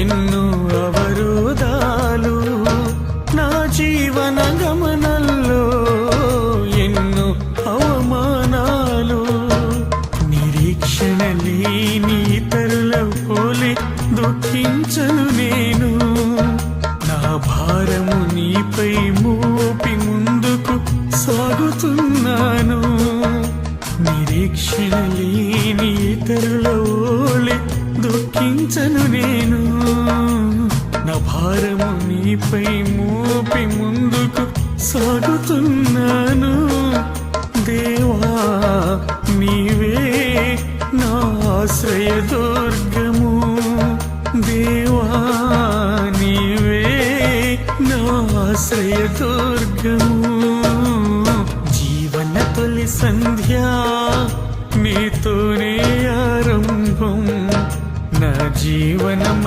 ఎన్నో అవరోధాలు నా జీవన గమనంలో ఎన్నో అవమానాలు. నిరీక్షణ లేని ఇతరుల దుఃఖించను నేను. నా భారము నీపై మోపి ముందుకు సాగుతున్నాను. నిరీక్షణ లేని ఇతరుల ఓలే దుఃఖించను నేను. నా భారము నీపై మోపి ముందుకు సాగుతున్నాను. దేవా నీవే నా ఆశ్రయ దుర్గము. దేవా నీవే నా ఆశ్రయ దుర్గము. జీవన తొలి సంధ్యా నీతోనే ఆరంభం. నా జీవనం